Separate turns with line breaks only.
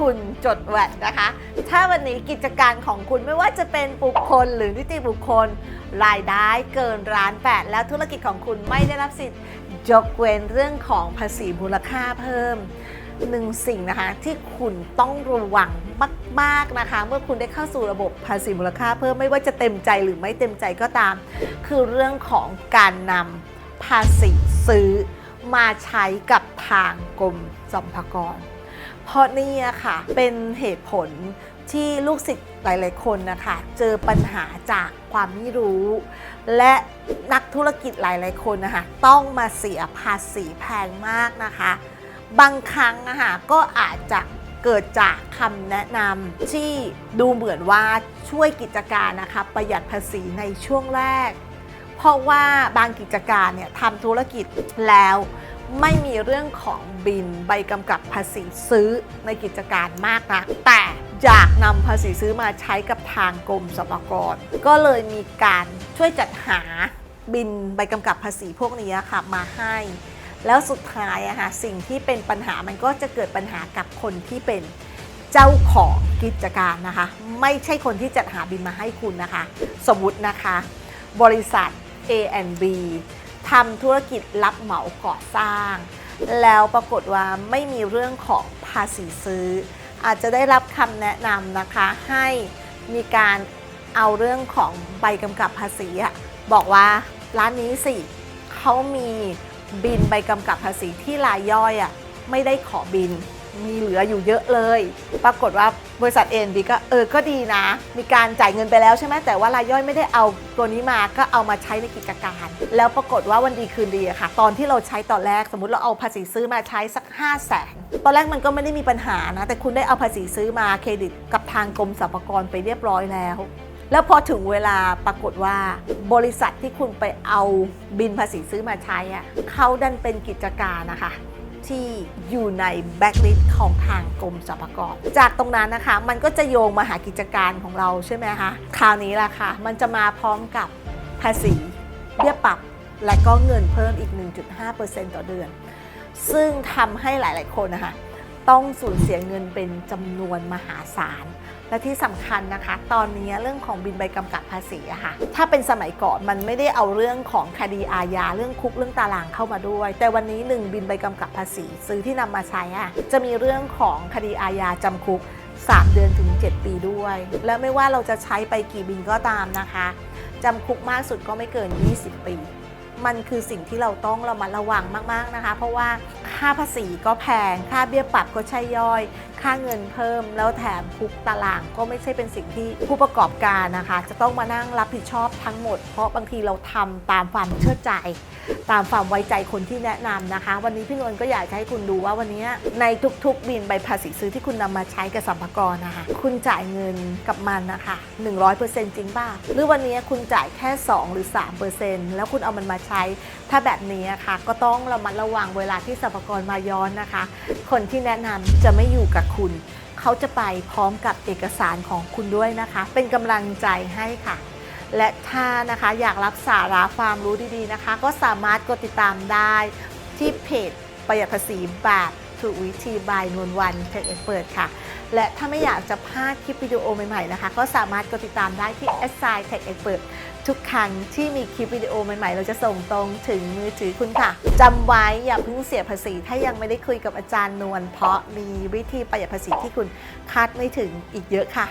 คุณจดแวดนะคะ ถ้าวันนี้กิจการของคุณไม่ว่าจะเป็นบุคคลหรือนิติบุคคล รายได้เกินร้านแปดแล้วธุรกิจของคุณไม่ได้รับสิทธิ์ยกเว้นเรื่องของภาษีมูลค่าเพิ่มหนึ่งสิ่งนะคะที่คุณต้องระวังมาก ๆ นะคะ เมื่อคุณได้เข้าสู่ระบบภาษีมูลค่าเพิ่มไม่ว่าจะเต็มใจหรือไม่เต็มใจก็ตาม คือเรื่องของการนำภาษีซื้อมาใช้กับทางกรมสรรพากร เพราะนี่ค่ะเป็นเหตุผลที่ลูกศิษย์หลาย ๆ คนนะคะ เจอปัญหาจากความไม่รู้ และนักธุรกิจหลาย ๆ คนนะคะ ต้องมาเสียภาษีแพงมากนะคะ บางครั้งนะคะก็อาจจะเกิดจากคำแนะนำที่ดูเหมือนว่าช่วยกิจการนะคะประหยัดภาษีในช่วงแรก เพราะว่าบางกิจการเนี่ยทำธุรกิจแล้ว ไม่มีเรื่องของบินใบกำกับภาษีซื้อในกิจการมากนะแต่อยากนำภาษีซื้อมาใช้กับทางกรมสรรพากร ก็เลยมีการช่วยจัดหาบินใบกำกับภาษีพวกนี้ค่ะมาให้ แล้วสุดท้ายอะค่ะสิ่งที่เป็นปัญหามันก็จะเกิดปัญหากับคนที่เป็นเจ้าของกิจการนะคะ ไม่ใช่คนที่จัดหาบินมาให้คุณนะคะ สมมตินะคะ บริษัท A&B ทำธุรกิจรับเหมาก่อสร้าง แล้วปรากฏว่าไม่มีเรื่องของภาษีซื้อ อาจจะได้รับคำแนะนำนะคะให้มีการเอาเรื่องของใบกำกับภาษีบอกว่าร้านนี้สิเขามีบินใบกำกับภาษีที่รายย่อยอะไม่ได้ขอบิน มีเหลืออยู่เยอะเลย ปรากฏว่าบริษัทเอ็นบีก็เออก็ดีนะ มีการจ่ายเงินไปแล้วใช่ไหมแต่ว่ารายย่อยไม่ได้เอาตัวนี้มาก็เอามาใช้ในกิจการ แล้วปรากฏว่าวันดีคืนดีอะค่ะ ตอนที่เราใช้ตอนแรกสมมติเราเอาภาษีซื้อมาใช้สัก 5 0 0แสนตอนแรกมันก็ไม่ได้มีปัญหานะ แต่คุณได้เอาภาษีซื้อมาเครดิตกับทางกรมสรรพากรไปเรียบร้อยแล้วแล้วพอถึงเวลาปรากฏว่า บริษัทที่คุณไปเอาบินภาษีซื้อมาใช้อะเขาดันเป็นกิจการนะคะ ที่อยู่ในแบ็กลิสต์ของทางกรมสรรพากรจากตรงนั้นนะคะ มันก็จะโยงมาหากิจการของเราใช่ไหมคะคราวนี้ล่ะค่ะ มันจะมาพร้อมกับภาษีเบี้ยปรับ และก็เงินเพิ่มอีก 1.5%ต่อเดือน ซึ่งทำให้หลาย ๆ คนนะคะ ต้องสูญเสียเงินเป็นจำนวนมหาศาล และที่สำคัญนะคะ ตอนนี้เรื่องของบินใบกำกับภาษีอะค่ะ ถ้าเป็นสมัยก่อนมันไม่ได้เอาเรื่องของคดีอาญาเรื่องคุกเรื่องตารางเข้ามาด้วย แต่วันนี้หนึ่งบินใบกำกับภาษี ซื้อที่นำมาใช้อะจะมีเรื่องของคดีอาญาจำคุก 3 เดือนถึง 7 ปีด้วย และไม่ว่าเราจะใช้ไปกี่บินก็ตามนะคะจำคุกมากสุดก็ไม่เกิน 20 ปี มันคือสิ่งที่เราต้องระมัดระวังมาก ๆนะคะ เพราะว่า ค่าภาษีก็แพง ค่าเบี้ยปรับก็ใช่ย่อย ค่าเงินเพิ่ม แล้วแถมคุกตารางก็ไม่ใช่เป็นสิ่งที่ผู้ประกอบการนะคะ จะต้องมานั่งรับผิดชอบทั้งหมด เพราะบางทีเราทำตามความเชื่อใจ ตามความไว้ใจคนที่แนะนำนะคะ วันนี้พี่นวลก็อยากให้คุณดูว่าวันนี้ในทุกๆบินใบภาษีซื้อที่คุณนำมาใช้กับสัมภากรนะคะ คุณจ่ายเงินกับมันนะคะ 100%จริงป่ะหรือวันนี้คุณจ่ายแค่ 2 หรือ 3%แล้วคุณเอามันมาใช้ ถ้าแบบนี้ค่ะ ก็ต้องระมัดระวังเวลาที่สัมภากรมาย้อนนะคะ คนที่แนะนำจะไม่อยู่กับคุณ เขาจะไปพร้อมกับเอกสารของคุณด้วยนะคะ เป็นกำลังใจให้ค่ะ และถ้านะคะอยากรับสาระความรู้ดีๆนะคะ ก็สามารถกดติดตามได้ที่เพจประหยัดภาษีแบบถูกวิธีบายนวลวันเทคเอ็กเปิดค่ะ และถ้าไม่อยากจะพลาดคลิปวิดีโอใหม่ๆนะคะ ก็สามารถกดติดตามได้ที่ s i Tech Expert ทุกครั้งที่มีคลิปวิดีโอใหม่ๆ เราจะส่งตรงถึงมือถือคุณค่ะจำไว้อย่าเพิ่งเสียภาษี ถ้ายังไม่ได้คุยกับอาจารย์นวลเพราะมีวิธีประหยัดภาษีที่คุณคาดไม่ถึงอีกเยอะค่ะ